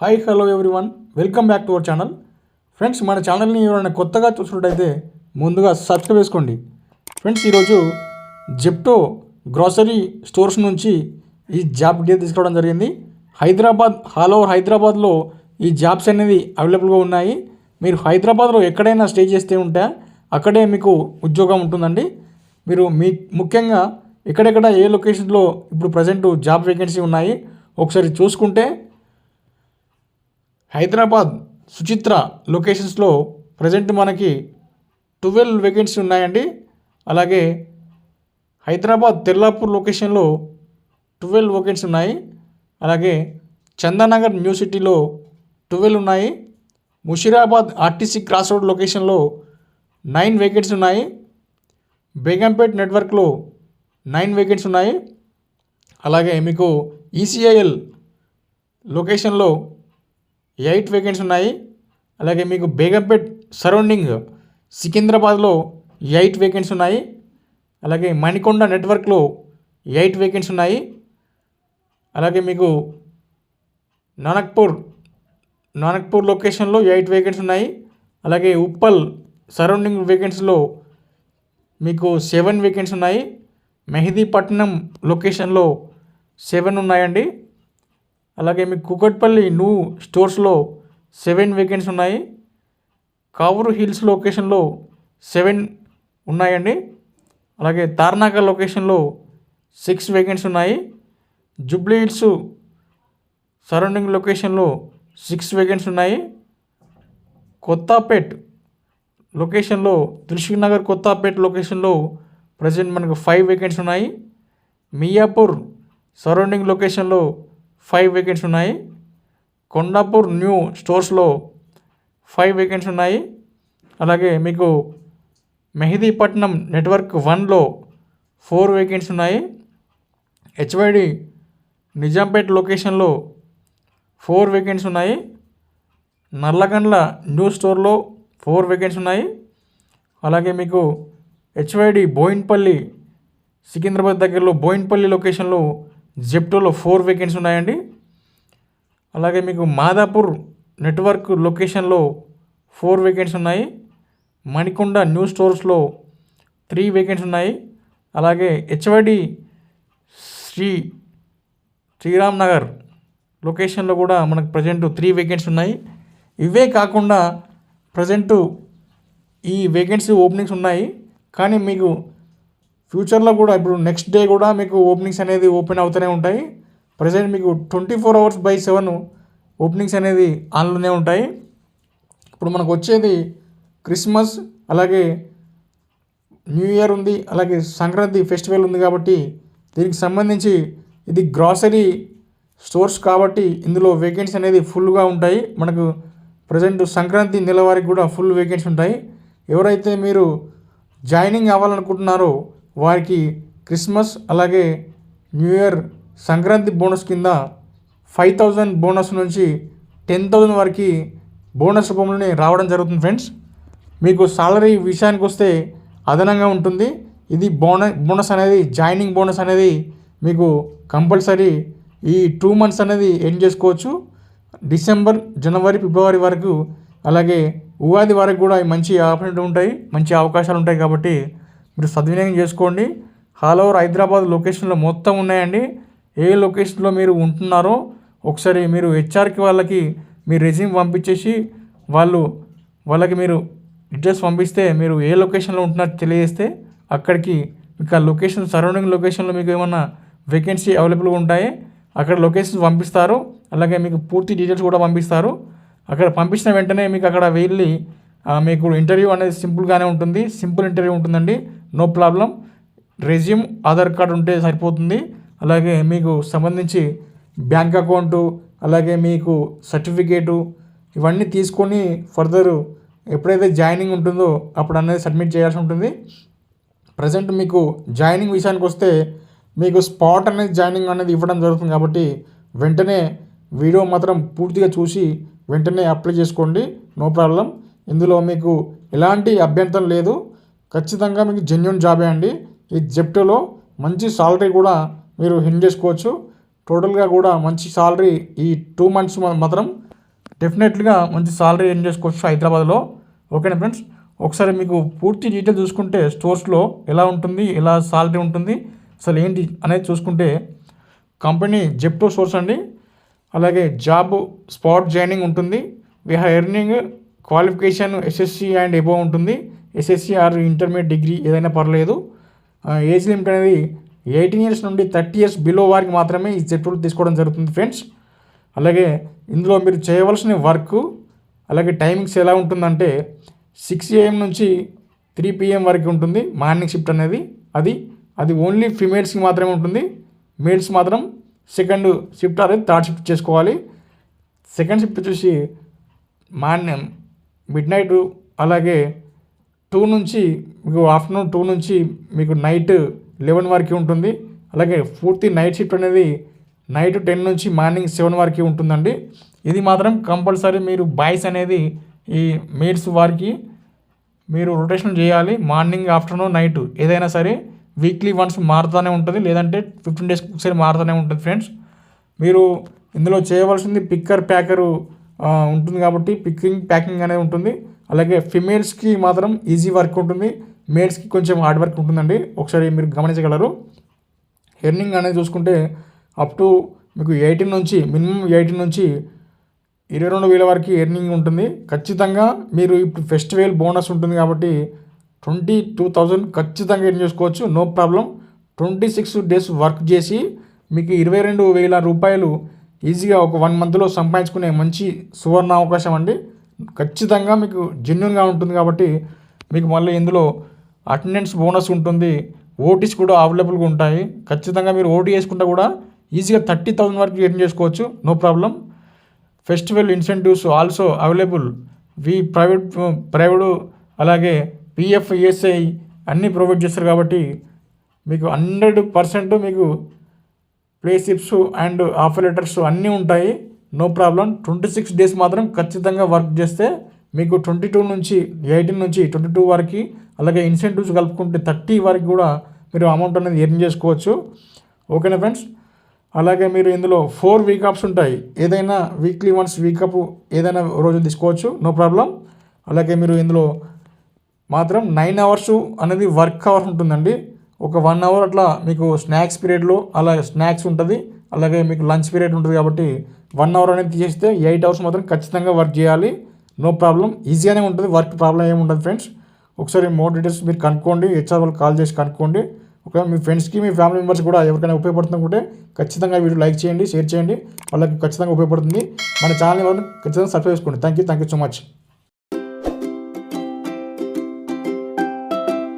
Hi hello everyone welcome back to our channel friends మన ఛానల్ని ఎవరైనా కొత్తగా చూసినట్టయితే ముందుగా సబ్స్క్రైబ్ చేసుకోండి. ఫ్రెండ్స్ ఈరోజు జెప్టో గ్రాసరీ స్టోర్స్ నుంచి ఈ జాబ్ డీటెయిల్ తీసుకోవడం జరిగింది. హైదరాబాద్ ఆల్ ఓవర్ హైదరాబాద్లో ఈ జాబ్స్ అనేది అవైలబుల్గా ఉన్నాయి. మీరు హైదరాబాద్లో ఎక్కడైనా స్టే చేస్తే ఉంటే అక్కడే మీకు ఉద్యోగం ఉంటుందండి. మీరు మీ ముఖ్యంగా ఎక్కడెక్కడ ఏ లొకేషన్లో ఇప్పుడు ప్రజెంట్ జాబ్ వేకెన్సీ ఉన్నాయి ఒకసారి చూసుకుంటే హైదరాబాద్ సుచిత్ర లొకేషన్స్లో ప్రజెంట్ మనకి ట్వెల్వ్ వేకెన్సీ ఉన్నాయండి. అలాగే హైదరాబాద్ తెల్లాపూర్ లొకేషన్లో ట్వెల్వ్ వేకెన్సీ ఉన్నాయి. అలాగే చందానగర్ న్యూ సిటీలో ట్వెల్వ్ ఉన్నాయి. ముషిరాబాద్ ఆర్టీసీ క్రాస్ రోడ్ లొకేషన్లో నైన్ వేకెన్సీ ఉన్నాయి. బేగంపేట్ నెట్వర్క్లో నైన్ వేకెన్సీ ఉన్నాయి. అలాగే మీకు ఈసీఐఎల్ లొకేషన్లో ఎయిట్ వేకెన్సీ ఉన్నాయి. అలాగే మీకు బేగంపేట్ సరౌండింగ్ సికింద్రాబాద్లో ఎయిట్ వేకెన్సీ ఉన్నాయి. అలాగే మణికొండ నెట్వర్క్లో ఎయిట్ వేకెన్సీ ఉన్నాయి. అలాగే మీకు నానక్పూర్ నానక్పూర్ లొకేషన్లో ఎయిట్ వేకెన్సీ ఉన్నాయి. అలాగే ఉప్పల్ సరౌండింగ్ వేకెన్సీలో మీకు సెవెన్ వేకెన్సీ ఉన్నాయి. మెహదీపట్నం లొకేషన్లో సెవెన్ ఉన్నాయండి. అలాగే మీకు కుకట్పల్లి న్యూ స్టోర్స్లో సెవెన్ వేకెన్సీ ఉన్నాయి. కావూరు హిల్స్ లొకేషన్లో సెవెన్ ఉన్నాయండి. అలాగే తార్నాక లొకేషన్లో సిక్స్ వేకెన్సీ ఉన్నాయి. జుబ్లీ హిల్స్ సరౌండింగ్ లొకేషన్లో సిక్స్ వేకెన్సీ ఉన్నాయి. కొత్తపేట్ లొకేషన్లో దిల్షుక్ నగర్ కొత్తపేట్ లొకేషన్లో ప్రజెంట్ మనకు ఫైవ్ వేకెన్సీ ఉన్నాయి. మియాపూర్ సరౌండింగ్ లొకేషన్లో ఫైవ్ వేకెన్సీ ఉన్నాయి. కొండాపూర్ న్యూ స్టోర్స్లో ఫైవ్ వేకెన్సీ ఉన్నాయి. అలాగే మీకు మెహదీపట్నం నెట్వర్క్ వన్లో ఫోర్ వేకెన్సీ ఉన్నాయి. హెచ్వైడి నిజాంపేట్ లొకేషన్లో ఫోర్ వేకెన్సీ ఉన్నాయి. నల్లగండ్ల న్యూ స్టోర్లో ఫోర్ వేకెన్సీ ఉన్నాయి. అలాగే మీకు హెచ్వైడి బోయిన్పల్లి సికింద్రాబాద్ దగ్గరలో బోయిన్పల్లి లొకేషన్లో జెప్టోలో ఫోర్ వేకెన్సీ ఉన్నాయండి. అలాగే మీకు మాదాపూర్ నెట్వర్క్ లొకేషన్లో ఫోర్ వేకెన్సీ ఉన్నాయి. మణికొండ న్యూ స్టోర్స్లో త్రీ వేకెన్సీ ఉన్నాయి. అలాగే హెచ్వైడి శ్రీ శ్రీరామ్ నగర్ లొకేషన్లో కూడా మనకు ప్రజెంట్ త్రీ వేకెన్సీ ఉన్నాయి. ఇవే కాకుండా ప్రజెంటు ఈ వేకెన్సీ ఓపెనింగ్స్ ఉన్నాయి. కానీ మీకు ఫ్యూచర్లో కూడా ఇప్పుడు నెక్స్ట్ డే కూడా మీకు ఓపెనింగ్స్ అనేది ఓపెన్ అవుతూనే ఉంటాయి. ప్రజెంట్ మీకు twenty four hours by seven openings అనేది ఆన్లోనే ఉంటాయి. ఇప్పుడు మనకు వచ్చేది క్రిస్మస్ అలాగే న్యూ ఇయర్ ఉంది అలాగే సంక్రాంతి ఫెస్టివల్ ఉంది కాబట్టి దీనికి సంబంధించి ఇది గ్రాసరీ స్టోర్స్ కాబట్టి ఇందులో వేకెన్సీ అనేది ఫుల్గా ఉంటాయి. మనకు ప్రజెంట్ సంక్రాంతి నెలవారీ కూడా ఫుల్ వేకెన్సీ ఉంటాయి. ఎవరైతే మీరు జాయినింగ్ అవ్వాలనుకుంటున్నారో వారికి క్రిస్మస్ అలాగే న్యూ ఇయర్ సంక్రాంతి బోనస్ కింద ఫైవ్ థౌజండ్ బోనస్ నుంచి టెన్ థౌజండ్ వరకు బోనస్ రూపంలోనే రావడం జరుగుతుంది ఫ్రెండ్స్. మీకు సాలరీ విషయానికి వస్తే అదనంగా ఉంటుంది. ఇది బోనస్ బోనస్ అనేది జాయినింగ్ బోనస్ అనేది మీకు కంపల్సరీ ఈ టూ మంత్స్ అనేది ఎండ్ చేసుకోవచ్చు. డిసెంబర్ జనవరి ఫిబ్రవరి వరకు అలాగే ఉగాది వరకు కూడా మంచి ఆపర్చునిటీ ఉంటాయి మంచి అవకాశాలు ఉంటాయి కాబట్టి మీరు సద్వినియోగం చేసుకోండి. ఆల్ ఓవర్ హైదరాబాద్ లొకేషన్లో మొత్తం ఉన్నాయండి. ఏ లొకేషన్లో మీరు ఉంటున్నారో ఒకసారి మీరు హెచ్ఆర్కి వాళ్ళకి మీ రెజ్యూమ్ పంపించేసి వాళ్ళు వాళ్ళకి మీరు డీటెయిల్స్ పంపిస్తే మీరు ఏ లొకేషన్లో ఉంటున్నారో తెలియజేస్తే అక్కడికి మీకు ఆ లొకేషన్ సరౌండింగ్ లొకేషన్లో మీకు ఏమన్నా వేకెన్సీ అవైలబుల్గా ఉంటాయి అక్కడ లొకేషన్స్ పంపిస్తారు. అలాగే మీకు పూర్తి డీటెయిల్స్ కూడా పంపిస్తారు. అక్కడ పంపించిన వెంటనే మీకు అక్కడ వెళ్ళి మీకు ఇంటర్వ్యూ అనేది సింపుల్గానే ఉంటుంది. సింపుల్ ఇంటర్వ్యూ ఉంటుందండి. No problem. Resume Aadhaar card ఉంటే సరిపోతుంది. అలాగే మీకు సంబంధించి బ్యాంక్ అకౌంటు అలాగే మీకు సర్టిఫికేటు ఇవన్నీ తీసుకొని ఫర్దర్ ఎప్పుడైతే జాయినింగ్ ఉంటుందో అప్పుడు అనేది సబ్మిట్ చేయాల్సి ఉంటుంది. ప్రజెంట్ మీకు జాయినింగ్ విషయానికి వస్తే మీకు స్పాట్ అనేది జాయినింగ్ అనేది ఇవ్వడం జరుగుతుంది కాబట్టి వెంటనే వీడియో మాత్రం పూర్తిగా చూసి వెంటనే అప్లై చేసుకోండి. No problem. ఇందులో మీకు ఎలాంటి అభ్యంతరం లేదు. ఖచ్చితంగా మీకు జెన్యున్ జాబే అండి. ఈ జెప్టోలో మంచి సాలరీ కూడా మీరు హిన్ చేసుకోవచ్చు. టోటల్గా కూడా మంచి సాలరీ ఈ టూ మంత్స్ మాత్రం డెఫినెట్గా మంచి సాలరీ ఎర్న్ చేసుకోవచ్చు హైదరాబాద్లో. ఓకేనా ఫ్రెండ్స్ ఒకసారి మీకు పూర్తి డీటెయిల్ చూసుకుంటే స్టోర్స్లో ఎలా ఉంటుంది ఎలా సాలరీ ఉంటుంది అసలు ఏంటి అనేది చూసుకుంటే కంపెనీ జెప్టో సోర్స్ అండి. అలాగే జాబ్ స్పాట్ జాయినింగ్ ఉంటుంది. We have earning qualification SSC and above ఉంటుంది. ఎస్ఎస్సి ఆర్ ఇంటర్మీడియట్ డిగ్రీ ఏదైనా పర్లేదు. ఏజ్ లిమిట్ అనేది ఎయిటీన్ ఇయర్స్ నుండి థర్టీ ఇయర్స్ బిలో వారికి మాత్రమే ఈ జెప్టో తీసుకోవడం జరుగుతుంది ఫ్రెండ్స్ అలాగే ఇందులో మీరు చేయవలసిన వర్క్ అలాగే టైమింగ్స్ ఎలా ఉంటుందంటే సిక్స్ ఏఎం నుంచి త్రీ పిఎం వరకు ఉంటుంది మార్నింగ్ షిఫ్ట్ అనేది. అది అది ఓన్లీ ఫిమేల్స్కి మాత్రమే ఉంటుంది. మేల్స్ మాత్రం సెకండ్ షిఫ్ట్ అనేది థర్డ్ షిఫ్ట్ చేసుకోవాలి. సెకండ్ షిఫ్ట్ వచ్చేసి మార్నింగ్ మిడ్ నైట్ అలాగే టూ నుంచి మీకు ఆఫ్టర్నూన్ టూ నుంచి మీకు నైట్ లెవెన్ వరకు ఉంటుంది. అలాగే పూర్తి నైట్ షిఫ్ట్ అనేది నైట్ టెన్ నుంచి మార్నింగ్ సెవెన్ వరకు ఉంటుందండి. ఇది మాత్రం కంపల్సరీ మీరు బాయ్స్ అనేది ఈ మేడ్స్ వారికి మీరు రొటేషన్ చేయాలి. మార్నింగ్ ఆఫ్టర్నూన్ నైట్ ఏదైనా సరే వీక్లీ వన్స్ మారుతూనే ఉంటుంది. లేదంటే ఫిఫ్టీన్ డేస్ ఒకసారి మారుతూనే ఉంటుంది ఫ్రెండ్స్. మీరు ఇందులో చేయవలసింది పిక్కర్ ప్యాకరు ఉంటుంది కాబట్టి పిక్కింగ్ ప్యాకింగ్ అనేది ఉంటుంది. అలాగే ఫిమేల్స్కి మాత్రం ఈజీ వర్క్ ఉంటుంది. మేల్స్కి కొంచెం హార్డ్ వర్క్ ఉంటుందండి. ఒకసారి మీరు గమనించగలరు. ఎర్నింగ్ అనేది చూసుకుంటే అప్ టు మీకు ఎయిటీన్ నుంచి మినిమం ఎయిటీన్ నుంచి ఇరవై రెండు వేల వరకు ఎర్నింగ్ ఉంటుంది. ఖచ్చితంగా మీరు ఇప్పుడు ఫెస్టివల్ బోనస్ ఉంటుంది కాబట్టి ట్వంటీ టూ థౌజండ్ ఖచ్చితంగా ఎర్న్ చేసుకోవచ్చు. No problem twenty six days work చేసి మీకు ఇరవై రెండు వేల రూపాయలు ఈజీగా ఒక వన్ మంత్లో సంపాదించుకునే మంచి సువర్ణ అవకాశం అండి. ఖచ్చితంగా మీకు జెన్యున్గా ఉంటుంది కాబట్టి మీకు మళ్ళీ ఇందులో అటెండెన్స్ బోనస్ ఉంటుంది. ఓటీస్ కూడా అవైలబుల్గా ఉంటాయి. ఖచ్చితంగా మీరు ఓటీ వేసుకుంటే కూడా ఈజీగా థర్టీ థౌసండ్ వరకు ఎర్న్ చేసుకోవచ్చు. No problem festival incentives also available వి ప్రైవేట్ ప్రైవేటు అలాగే పిఎఫ్ ఈఎస్ఐ అన్నీ ప్రొవైడ్ చేస్తారు కాబట్టి మీకు హండ్రెడ్ పర్సెంట్ మీకు ప్లేసిప్స్ అండ్ ఆఫర్ లెటర్స్ అన్నీ ఉంటాయి. No problem. Twenty six days మాత్రం ఖచ్చితంగా వర్క్ చేస్తే మీకు ట్వంటీ టూ నుంచి ఎయిటీన్ నుంచి ట్వంటీ టూ వరకు అలాగే ఇన్సెంటివ్స్ కలుపుకుంటే థర్టీ వరకు కూడా మీరు అమౌంట్ అనేది ఎర్న్ చేసుకోవచ్చు. ఓకేనా ఫ్రెండ్స్? అలాగే మీరు ఇందులో ఫోర్ వీకప్స్ ఉంటాయి. ఏదైనా వీక్లీ వన్స్ వీకప్ ఏదైనా రోజు తీసుకోవచ్చు. No problem. అలాగే మీరు ఇందులో మాత్రం నైన్ అవర్స్ అనేది వర్క్ అవర్ ఉంటుందండి. ఒక వన్ అవర్ అట్లా మీకు స్నాక్స్ పీరియడ్లో అలా స్నాక్స్ ఉంటుంది. అలాగే మీకు లంచ్ పీరియడ్ ఉంటుంది కాబట్టి వన్ అవర్ అనేది తీసేస్తే ఎయిట్ అవర్స్ మాత్రం ఖచ్చితంగా వర్క్ చేయాలి. No problem. ఈజీగానే ఉంటుంది. వర్క్ ప్రాబ్లం ఏమి ఉండదు ఫ్రెండ్స్. ఒకసారి మోర్ డీటెయిల్స్ మీరు కనుక్కోండి. హెచ్ఆర్ వాళ్ళు కాల్ చేసి కనుక్కోండి. ఒకవేళ మీ ఫ్రెండ్స్కి మీ ఫ్యామిలీ మెంబర్స్ కూడా ఎవరికైనా ఉపయోగపడుతుందంటే ఖచ్చితంగా వీడియో లైక్ చేయండి షేర్ చేయండి. వాళ్ళకి ఖచ్చితంగా ఉపయోగపడుతుంది. మన ఛానల్ ఖచ్చితంగా సబ్స్క్రైబ్ చేసుకోండి. Thank you thank you so much